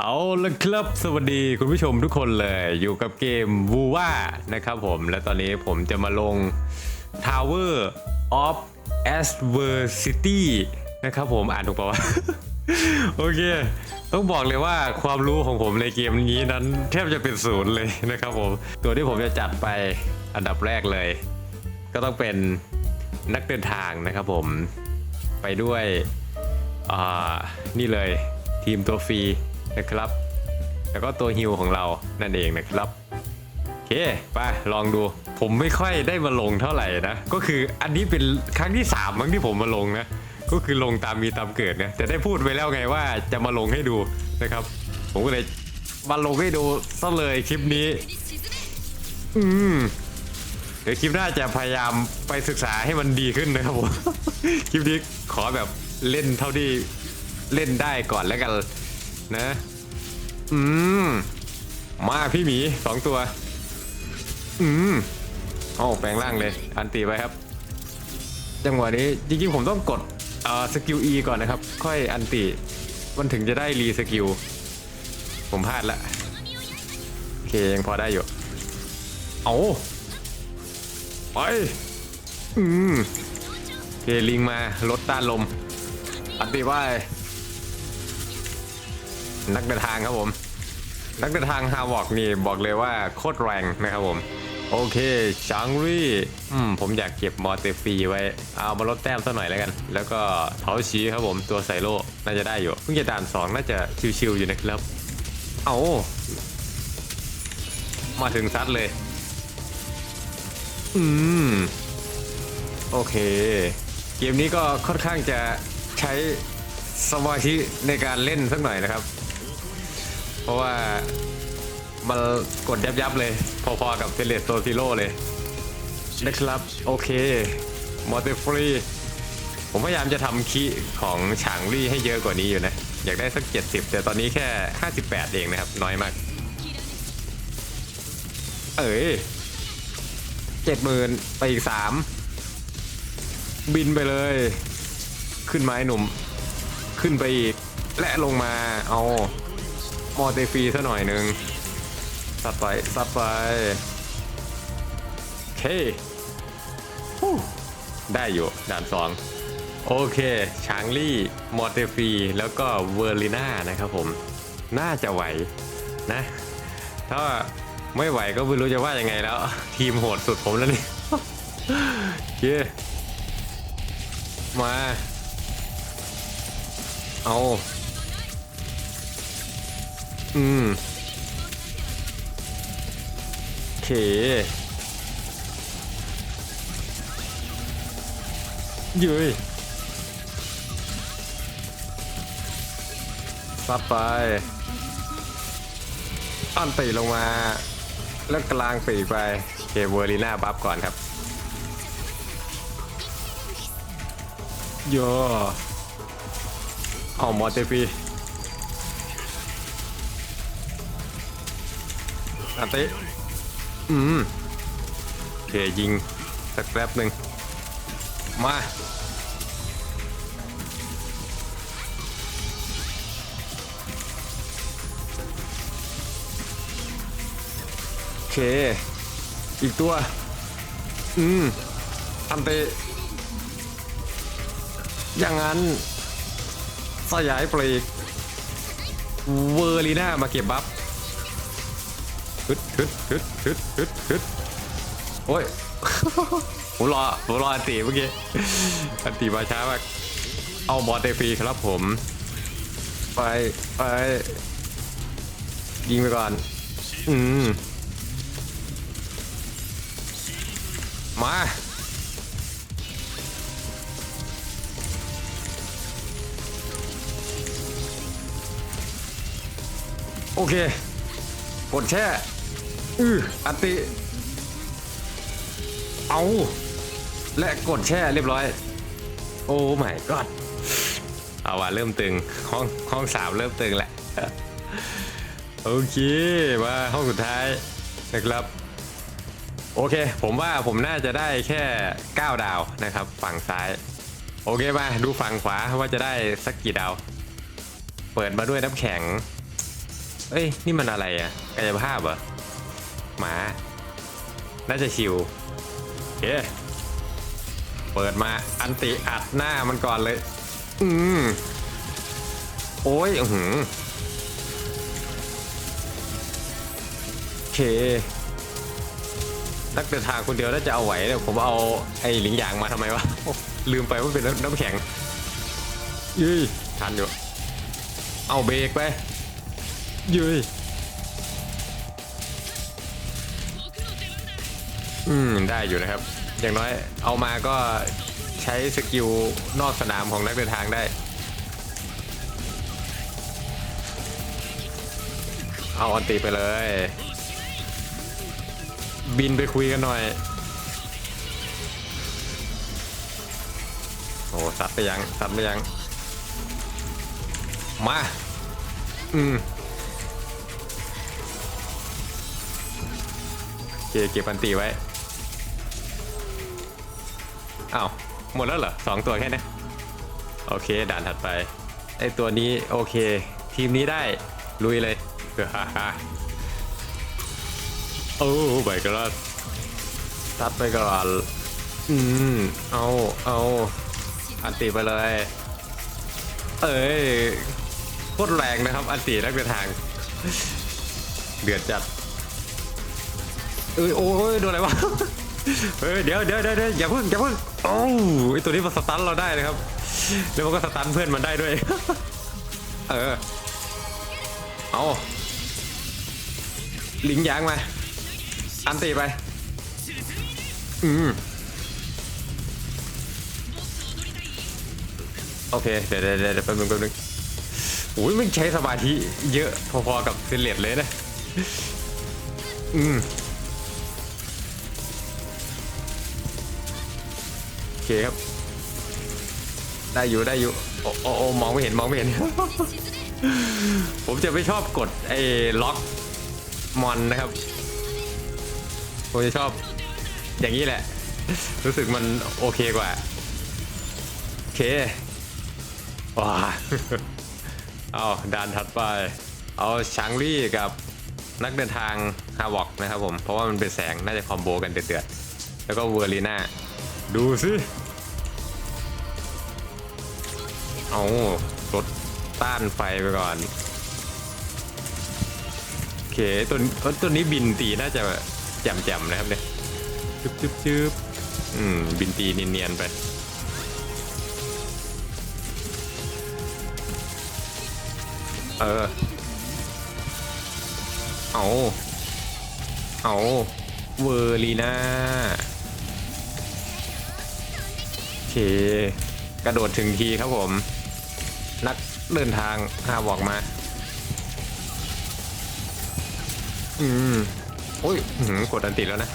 เอาละครับสวัสดีคุณผู้ชมทุกคนเลยอยู่กับเกมวูว่านะครับผมและตอนนี้ผมจะมาลง Tower of Adversity นะครับผมอ่านถูกปะวะ โอเค ต้องบอกเลยว่าความรู้ของผมในเกมนี้นั้นแทบจะเป็นศูนย์เลยนะครับผม ตัวที่ผมจะจัดไปอันดับแรกเลย ก็ต้องเป็นนักเดินทางนะครับผมไปด้วยอ่านี่เลยทีมตัวฟรี นะครับ แล้วก็ตัวฮิวของเรานั่นเองนะครับโอเคไปลองดู ผมไม่ค่อยได้มาลงเท่าไหร่นะ ก็คืออันนี้เป็นครั้งที่3มั้งที่ผมมาลงนะ ก็คือลงตามมีตามเกิดนะแต่ได้พูดไปแล้วไงว่าจะมาลงให้ดูนะครับ ผมก็เลยมาลงให้ดูซะเลยคลิปนี้ อืมเดี๋ยวคลิปหน้าจะพยายามไปศึกษาให้มันดีขึ้นนะครับผม คลิปนี้ขอแบบเล่นเท่าที่เล่นได้ก่อนแล้วกันนะ อืม มาพี่หมีสองตัว อืมโอ้แปลงร่างเลย อันตีไปครับ จังหวะนี้จริงๆผมต้องกดเอ่อสกิล E ก่อนนะครับ ค่อยอันตีมันถึงจะได้รีสกิล ผมพลาดละ โอเค ยังพอได้อยู่ เอาไป อืมโอเคลิงมาลดต้านลม อันตีว่า นักเดินทางครับผม นักเดินทางฮาวอกนี่บอกเลยว่าโคตรแรงนะครับผม โอเคชังรี่อืมผมอยากเก็บมอเตอร์ฟรีไว้ เอามาลดแต้มสักหน่อยแล้วกัน แล้วก็เท้าชี้ครับผมตัวไซโร่น่าจะได้อยู่เพิ่งจะด่านสองน่าจะชิวๆอยู่นะครับ เอามาถึงซัดเลย อืม โอเค เกมนี้ก็ค่อนข้างจะใช้สมาธิในการเล่นสักหน่อยนะครับ เพราะว่ามันกดยับยับๆเลย พอๆกับเทเลสโซซิโร่เลยนะครับ โอเคมอเตอร์ฟรีผมพยายามจะทำคีของฉางรี่ให้เยอะกว่านี้อยู่นะ อยากได้สัก 70 แต่ตอนนี้แค่ 58 เองนะครับ น้อยมาก เอ้ยเจ็ดหมื่นไปอีกสามบินไปเลย ขึ้นไม้หนุ่ม ขึ้นไปอีก และลงมาเอา มอเตฟีซะหน่อยหนึ่งซัดไปซัดไปโอเคฮู้ได้อยู่ด่านสองโอเคชางลี่มอเตฟีแล้วก็เวอร์ลิน่านะครับผม น่าจะไหวนะ ถ้าไม่ไหวก็ไม่รู้จะว่ายังไงแล้ว ทีมโหดสุดผมแล้วนี่โอเคมา เอา อืมโอเค เย้ยซัดไปอันตีลงมา แล้วกลางปีไปเคเวอร์ลีน่าบัฟก่อนครับโยเอามอเตฟี อันตีอืมโอเคยิงสักแป๊บหนึ่งมาโอเค อีกตัว อืมอันเตะอย่างนั้นสยายปลีกเวอร์ลีน่ามาเก็บบัฟ ฮึดฮึดฮึดฮึดฮึดฮึดโอ้ยผมรอผมรออันตีเมื่อกี้อันตีมาช้ามากเอาบอลเตฟรีครับผม ไปไปยิงไปก่อน อืม มา โอเค กดแช่ อืออันติ เอา และกดแช่เรียบร้อย โอ้ไม่กอดเอาว่ะเริ่มตึง ห้องห้องสามเริ่มตึงแหละ โอเค มาห้องสุดท้ายนะครับ โอเค ผมว่าผมน่าจะได้แค่ 9 ดาวนะครับ ฝั่งซ้าย โอเคมาดูฝั่งขวาว่าจะได้สักกี่ดาว เปิดมาด้วยน้ำแข็ง เอ้ย นี่มันอะไรอะกายภาพเหรอ หมา น่าจะชิวโอเคเปิดมาอันติอัดหน้ามันก่อนเลย อืมโอ้ยอื้อหือโอเคนักเดินทางคนเดียวน่าจะเอาไหวเนี่ยผมเอาไอ้หลิงหยางมาทำไมวะ ลืมไปว่าเป็นน้ำแข็งยี่ทันอยู่ เอาเบรกไปยี่ อืมได้อยู่นะครับ อย่างน้อยเอามาก็ใช้สกิลนอกสนามของนักเดินทางได้ เอาอันติไปเลย บินไปคุยกันหน่อย โอ้สัตว์ไปยังสัตว์ไปยัง มา อืมเคเก็บอันตีไว้ อ้าวหมดแล้วเหรอสองตัวแค่นี้โอเค ด่านถัดไปไอตัวนี้โอเค ทีมนี้ได้ลุยเลยโอ้ใบกระตัดไปก่อนอืมเอาเอาอันตีไปเลย เอ้ยโคตรแรงนะครับอันตีนักเดินทาง เดือดจัดเอ้ยโอ้ยโดนอะไรวะเฮ้ยเดี๋ยวเดี๋ยวเดี๋ยวเดี๋ยวอย่าเพิ่งอย่าเพิ่ง โอ้ไอตัวนี้มันสตันเราได้นะครับ แล้วมันก็สตันเพื่อนมันได้ด้วย เออ เอาลิงยางมา อันตีไป อืม โอเค เดี๋ยวเดี๋ยวเดี๋ยวแป๊บนึงแป๊บนึงโอ้ยมันใช้สมาธิเยอะพอๆกับเซเลตเลยนะ อืม เคครับ ได้อยู่ได้อยู่ โอ้โอ้โอมองไม่เห็นมองไม่เห็น ผมจะไม่ชอบกดไอ้ล็อกมอนนะครับ ผมจะชอบ อย่างนี้แหละ รู้สึกมันโอเคกว่า โอเคว้าเอาด่านถัดไป เอาชางรี่กับนักเดินทางฮาวอกนะครับผม เพราะว่ามันเป็นแสงน่าจะคอมโบกันเดือดๆ แล้วก็เวอร์ลีน่า ดูสิ เอารถต้านไฟไปก่อน โอเคตัวนี้ตัวนี้บินตีน่าจะแจ่มๆนะครับเนี่ยจึ๊บจึ๊บจึ๊บอืม บินตีเนียนๆไปเออ เอา เอา เวอร์ลีน่า เค กระโดดถึงทีครับผม นักเดินทางหาบอกมา อืมโอ้ยหือกดอันติดแล้วนะ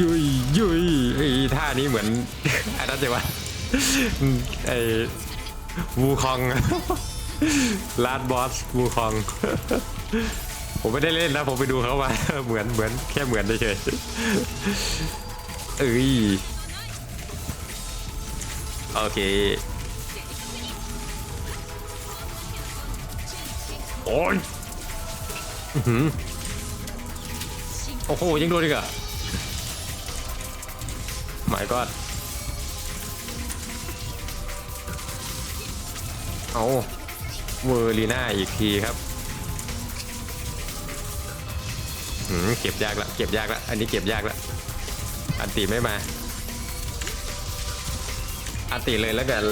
ยุยยุยไอ้ท่านี้เหมือนไอ้นั่นจะวะไอ้วูคองลาดบอสวูคอง ผมไม่ได้เล่นนะ ผมไปดูเขามา เหมือนเหมือนแค่เหมือนเฉยๆเอ้ยโอเค โอ้ยอื้อหือโอ้โห ยังโดนอีกอะหมายก็เอาเวอร์ลีน่าอีกทีครับ เก็บยากละเก็บยากละอันนี้เก็บยากละอันตีไม่มา อันตีเลยแล้วกัน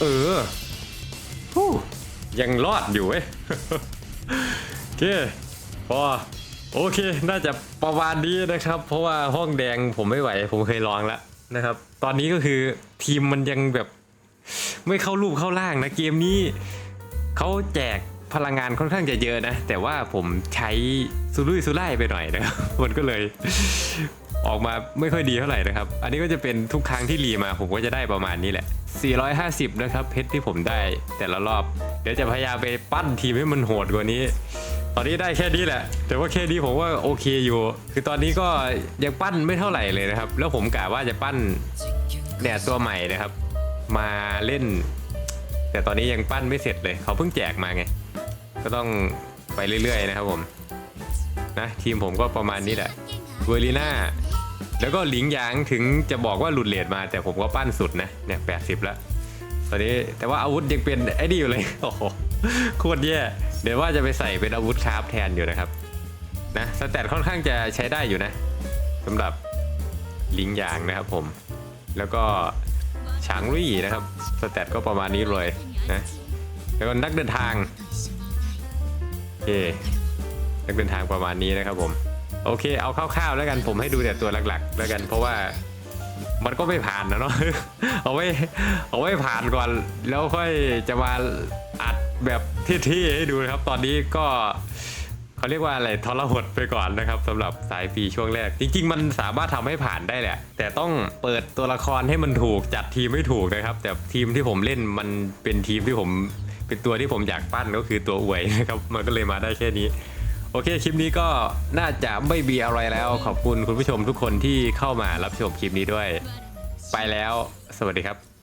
เออฮู้ยังรอดอยู่เว้ยโอเคพอโอเค น่าจะประมาณนี้นะครับ เพราะว่าห้องแดงผมไม่ไหว ผมเคยลองแล้วนะครับ ตอนนี้ก็คือทีมมันยังแบบ ไม่เข้ารูปเข้าร่างนะเกมนี้เขาแจกพลังงานค่อนข้างจะเยอะนะ แต่ว่าผมใช้สุรุ่ยสุร่ายไปหน่อยนะครับมันก็เลย ออกมาไม่ค่อยดีเท่าไหร่นะครับ อันนี้ก็จะเป็นทุกครั้งที่รีมาผมก็จะได้ประมาณนี้แหละ 450 นะครับเพชรที่ผมได้แต่ละรอบ เดี๋ยวจะพยายามไปปั้นทีมให้มันโหดกว่านี้ ตอนนี้ได้แค่นี้แหละ แต่ว่าแค่นี้ผมว่าโอเคอยู่ คือตอนนี้ก็ยังปั้นไม่เท่าไหร่เลยนะครับ แล้วผมกะว่าจะปั้นเนี่ยตัวใหม่นะครับ มาเล่น แต่ตอนนี้ยังปั้นไม่เสร็จเลย เขาเพิ่งแจกมาไง ก็ต้องไปเรื่อยๆนะครับผม นะทีมผมก็ประมาณนี้แหละเวอร์ลีน่าแล้วก็หลิงหยางถึงจะบอกว่าหลุดเลทมา แต่ผมก็ปั้นสุดนะเนี่ยแปดสิบแล้ว ตอนนี้แต่ว่าอาวุธยังเป็นไอ้นี่อยู่เลยโอ้โหโคตรแย่เดี๋ยวว่าจะไปใส่เป็นอาวุธคราฟแทนอยู่นะครับนะสแตทค่อนข้างจะใช้ได้อยู่นะสำหรับลิงหยางนะครับผม แล้วก็ ฉางรี่นะครับ สแตทก็ประมาณนี้เลยนะแล้วก็นักเดินทางโอเคนักเดินทางประมาณนี้นะครับผม โอเค เอาคร่าวๆแล้วกันผมให้ดูแต่ตัวหลักๆ แล้วกันเพราะว่ามันก็ไม่ผ่านนะเนาะเอาไว้เอาไว้ผ่านก่อนแล้วค่อยจะมาอัดแบบที่ๆให้ดูนะครับ ตอนนี้ก็ เขาเรียกว่าอะไรทรหดไปก่อนนะครับสำหรับสายฟรีช่วงแรก จริง ๆ มันสามารถทำให้ผ่านได้แหละ แต่ต้องเปิดตัวละครให้มันถูกจัดทีมไม่ถูกนะครับ แต่ทีมที่ผมเล่นมันเป็นทีมที่ผมเป็นตัวที่ผมอยากปั้นก็คือตัวอวยนะครับมันก็เลยมาได้แค่นี้โอเคคลิปนี้ก็น่าจะไม่มีอะไรแล้ว ขอบคุณคุณผู้ชมทุกคนที่เข้ามารับชมคลิปนี้ด้วย ไปแล้ว สวัสดีครับ